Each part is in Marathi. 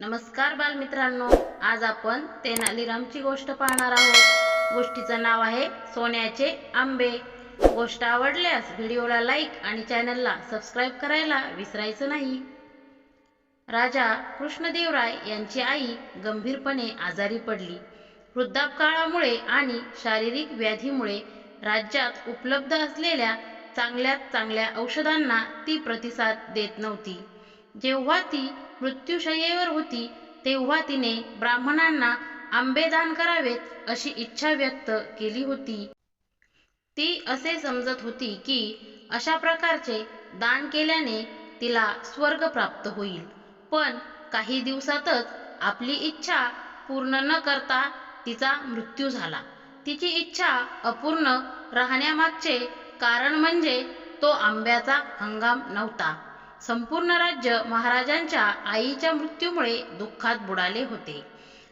नमस्कार बालमित्रांनो आज आपण तेनालीरामची गोष्ट पाहणार आहोत. गोष्टीचं नाव आहे सोन्याचे आंबे. गोष्ट आवडल्यास व्हिडिओला लाईक आणि चॅनलला सबस्क्राईब करायला विसरायचं नाही. राजा कृष्णदेवराय यांची आई गंभीरपणे आजारी पडली. वृद्धापकाळामुळे आणि शारीरिक व्याधीमुळे राज्यात उपलब्ध असलेल्या चांगल्यात चांगल्या औषधांना ती प्रतिसाद देत नव्हती. जेव्हा ती मृत्यूशय्येवर होती तेव्हा तिने ब्राह्मणांना आंबे दान करावेत अशी इच्छा व्यक्त केली होती. ती असे समजत होती की अशा प्रकारचे दान केल्याने तिला स्वर्ग प्राप्त होईल. पण काही दिवसातच आपली इच्छा पूर्ण न करता तिचा मृत्यू झाला. तिची इच्छा अपूर्ण राहण्यामागचे कारण म्हणजे तो आंब्याचा हंगाम नव्हता. संपूर्ण राज्य महाराजांच्या आईच्या मृत्यूमुळे दुःखात बुडाले होते.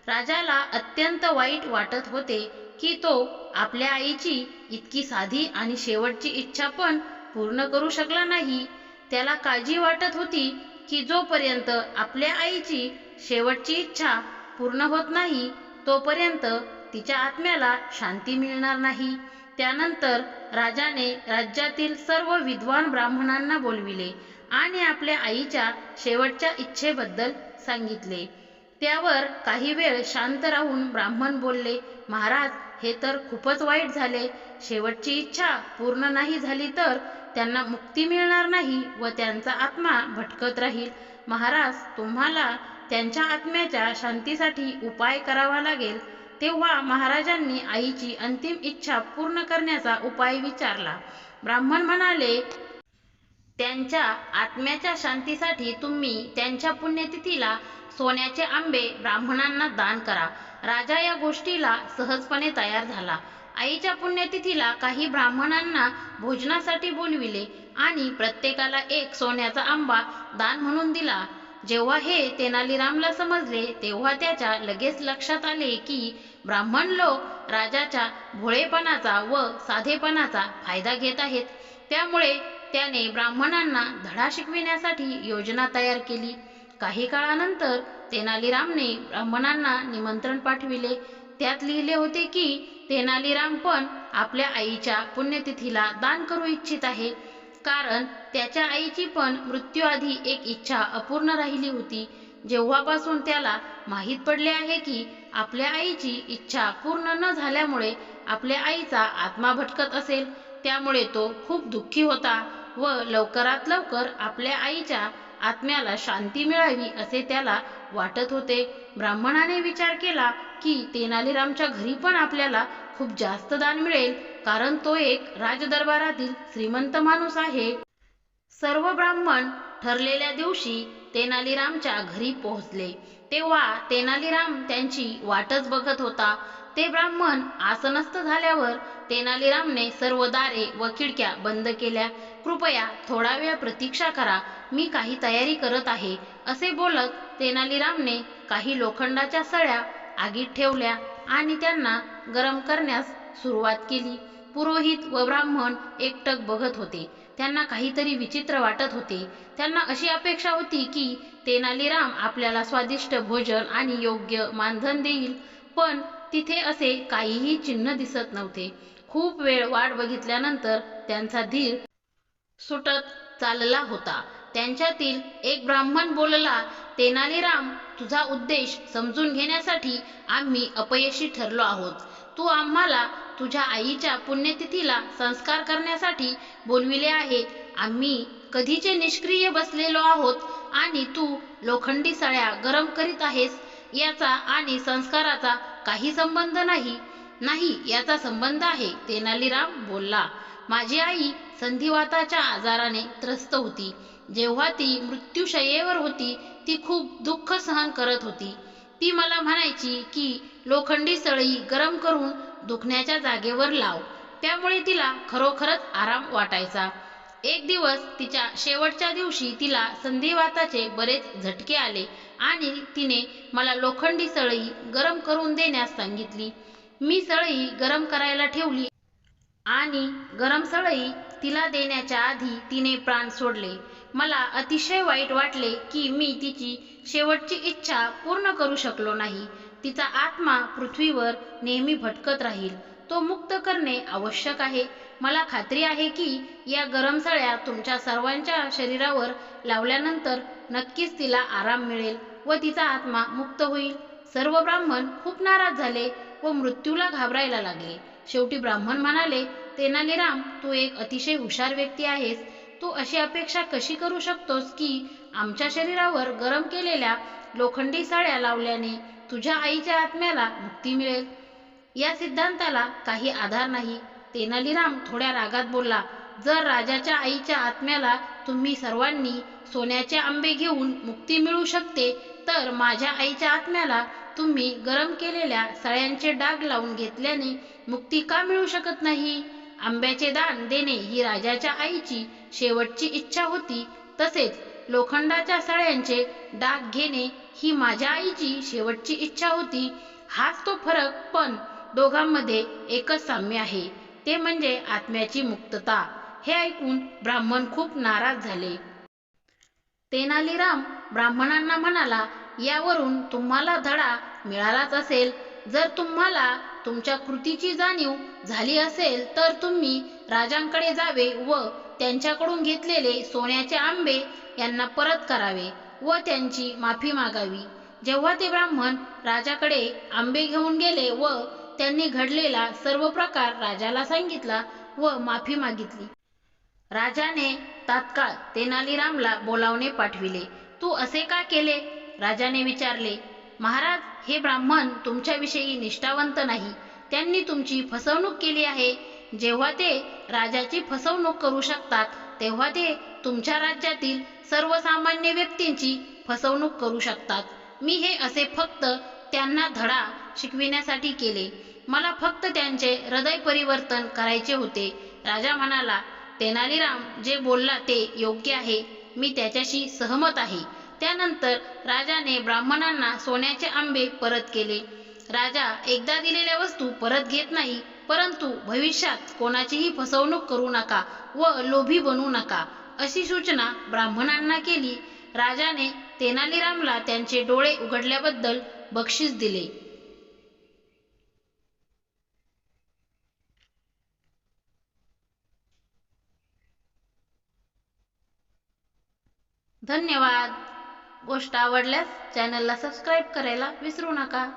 राजाला अत्यंत वाईट वाटत होते की तो आपल्या आईची इतकी साधी आणि शेवटची इच्छा पण पूर्ण करू शकला नाही. त्याला काळजी वाटत होती की जोपर्यंत आपल्या आईची शेवटची इच्छा पूर्ण होत नाही तोपर्यंत तिच्या आत्म्याला शांती मिळणार नाही. त्यानंतर राजाने राज्यातील सर्व विद्वान ब्राह्मणांना बोलविले. आणि आपल्या आईच्या शेवटच्या इच्छेबद्दल सांगितले. त्यावर काही वेळ शांत राहून ब्राह्मण बोलले महाराज हे तर खूपच वाईट झाले. शेवटची इच्छा पूर्ण नाही झाली तर त्यांना मुक्ती मिळणार नाही व त्यांचा आत्मा भटकत राहील. महाराज तुम्हाला त्यांच्या आत्म्याच्या शांतीसाठी उपाय करावा लागेल. तेव्हा महाराजांनी आईची अंतिम इच्छा पूर्ण करण्याचा उपाय विचारला. ब्राह्मण म्हणाले त्यांच्या आत्म्याच्या शांतीसाठी तुम्ही त्यांच्या पुण्यतिथीला सोन्याचे आंबे ब्राह्मणांना दान करा. राजा या गोष्टीला सहजपणे तयार झाला. आईच्या पुण्यतिथीला काही ब्राह्मणांना भोजनासाठी बोलविले आणि प्रत्येकाला एक सोन्याचा आंबा दान म्हणून दिला. जेव्हा हे तेनालीरामला समजले तेव्हा त्याच्या लगेच लक्षात आले की ब्राह्मण लोक राजाच्या भोळेपणाचा व साधेपणाचा फायदा घेत आहेत. त्यामुळे त्याने ब्राह्मणांना धडा शिकविण्यासाठी योजना तयार केली. काही काळानंतर तेनालीरामने ब्राह्मणांना निमंत्रण पाठविले. त्यात लिहिले होते की तेनालीराम पण आपल्या आईच्या पुण्यतिथीला दान करू इच्छित आहे. कारण त्याच्या आईची पण मृत्यूआधी एक इच्छा अपूर्ण राहिली होती. जेव्हापासून त्याला माहीत पडले आहे की आपल्या आईची इच्छा पूर्ण न झाल्यामुळे आपल्या आईचा आत्मा भटकत असेल त्यामुळे तो खूप दुःखी होता व लवकरात लवकर आपल्या आईच्या आत्म्याला शांती मिळावी असे त्याला वाटत होते. ब्राह्मणाने विचार केला की तेनालीरामच्या घरी पण आपल्याला खूप जास्त दान मिळेल कारण तो एक राजदरबारातील श्रीमंत माणूस आहे. सर्व ब्राह्मण ठरलेल्या दिवशी तेनालीरामच्या घरी पोहोचले. तेव्हा तेनालीराम त्यांची वाटच बघत होता. ते ब्राह्मण आसनस्थ झाल्यावर तेनालीरामने सर्व दारे व खिडक्या बंद केल्या. कृपया थोडा वेळ प्रतीक्षा करा. मी काही तयारी करत आहे. असे बोलत तेनालीरामने काही लोखंडाच्या सळ्या आगीत ठेवल्या आणि त्यांना गरम करण्यास सुरुवात केली. पुरोहित व ब्राह्मण एकटक बघत होते. त्यांना काहीतरी विचित्र वाटत होते. त्यांना अशी अपेक्षा होती की तेनालीराम आपल्याला स्वादिष्ट भोजन आणि योग्य मानधन देईल. पण तिथे असे काहीही चिन्ह दिसत नव्हते. खूप वेळ वाट बघितल्यानंतर त्यांचा धीर सुटत चालला होता. त्यांच्यातील एक ब्राह्मण बोलला तेनालीराम तुझा उद्देश समजून घेण्यासाठी आम्ही अपयशी ठरलो आहोत. तू आम्हाला तुझ्या आईच्या पुण्यतिथीला संस्कार करण्यासाठी बोलविले आहे. आम्ही कधीचे निष्क्रिय बसलेलो आहोत आणि तू लोखंडी सळ्या गरम करीत आहेस. याचा आणि संस्काराचा काही संबंध नाही. नाही याचा संबंध आहे तेनालीराम बोलला. माझी आई संधिवाताच्या आजाराने त्रस्त होती. जेव्हा ती मृत्यूशयेवर होती ती खूप दुःख सहन करत होती. ती मला म्हणायची की लोखंडी सळई गरम करून दुखण्याच्या जागेवर लाव. त्यामुळे तिला खरोखरच आराम वाटायचा. एक दिवस तिच्या शेवटच्या दिवशी तिला संधिवाताचे बरेच झटके आले आणि तिने मला लोखंडी सळई गरम करून देण्यास सांगितली. मी सळई गरम करायला ठेवली आणि गरम सळई तिला देण्याच्या आधी तिने प्राण सोडले. मला अतिशय वाईट वाटले की मी तिची शेवटची इच्छा पूर्ण करू शकलो नाही. तिचा आत्मा पृथ्वीवर नेहमी भटकत राहील. तो मुक्त करणे आवश्यक आहे. मला खात्री आहे की या गरम सळ्या तुमच्या सर्वांच्या शरीरावर लावल्यानंतर नक्कीच तिला आराम मिळेल व तिचा आत्मा मुक्त होईल. सर्व ब्राह्मण खूप नाराज झाले व मृत्यूला घाबरायला लागले. शेवटी ब्राह्मण म्हणाले तेनालीराम तू एक अतिशय हुशार व्यक्ती आहेस. तू अशी अपेक्षा कशी करू शकतोस की आमच्या शरीरावर गरम केलेल्या लोखंडी साड्या लावल्याने तुझ्या आईच्या आत्म्याला मुक्ती मिळेल या सिद्धांताला काही आधार नाही. तेनालीराम थोड्या रागात बोलला जर राजाच्या आईच्या आत्म्याला तुम्ही सर्वांनी सोन्याचे आंबे घेऊन मुक्ती मिळू शकते तर माझ्या आईच्या आत्म्याला तुम्ही गरम केलेल्या सळ्यांचे डाग लावून घेतल्याने मुक्ती का मिळू शकत नाही? आंब्याचे दान देणे ही राजाच्या आईची शेवटची इच्छा होती. तसेच लोखंडाच्या सळ्यांचे डाग घेणे ही माझ्या आईची शेवटची इच्छा होती. हाच तो फरक पण दोघांमध्ये एकच साम्य आहे. ते म्हणजे आत्म्याची मुक्तता. हे ऐकून ब्राह्मण खूप नाराज झाले. तेनालीराम ब्राह्मणांना म्हणाला यावरून तुम्हाला धडा मिळालाच असेल. जर तुम्हाला तुमच्या कृतीची जाणीव झाली असेल तर तुम्ही राजांकडे जावे व त्यांच्याकडून घेतलेले सोन्याचे आंबे यांना परत करावे व त्यांची माफी मागावी. जेव्हा ते ब्राह्मण राजाकडे आंबे घेऊन गेले व त्यांनी घडलेला सर्व प्रकार राजाला सांगितला व माफी मागितली. राजाने तात्काळ तेनालीरामला बोलावणे पाठविले. तू असे का केले? राजाने विचारले महाराज हे ब्राह्मण तुमच्याविषयी निष्ठावंत नाही. त्यांनी तुमची फसवणूक केली आहे. जेव्हा ते राजाची फसवणूक करू शकतात तेव्हा ते तुमच्या राज्यातील सर्वसामान्य व्यक्तींची फसवणूक करू शकतात. मी हे असे फक्त त्यांना धडा शिकविण्यासाठी केले. मला फक्त त्यांचे हृदय परिवर्तन करायचे होते. राजा म्हणाला तेनालीराम जे बोलला ते योग्य आहे. मी त्याच्याशी सहमत आहे. त्यानंतर राजाने ब्राह्मणांना सोन्याचे आंबे परत केले. राजा एकदा दिलेल्या वस्तू परत घेत नाही परंतु भविष्यात कोणाचीही फसवणूक करू नका व लोभी बनू नका अशी सूचना ब्राह्मणांना केली. राजाने तेनालीरामला त्यांचे डोळे उघडल्याबद्दल बक्षीस दिले. धन्यवाद. गोष्ट आवडल्यास चॅनलला सबस्क्राईब करायला विसरू नका.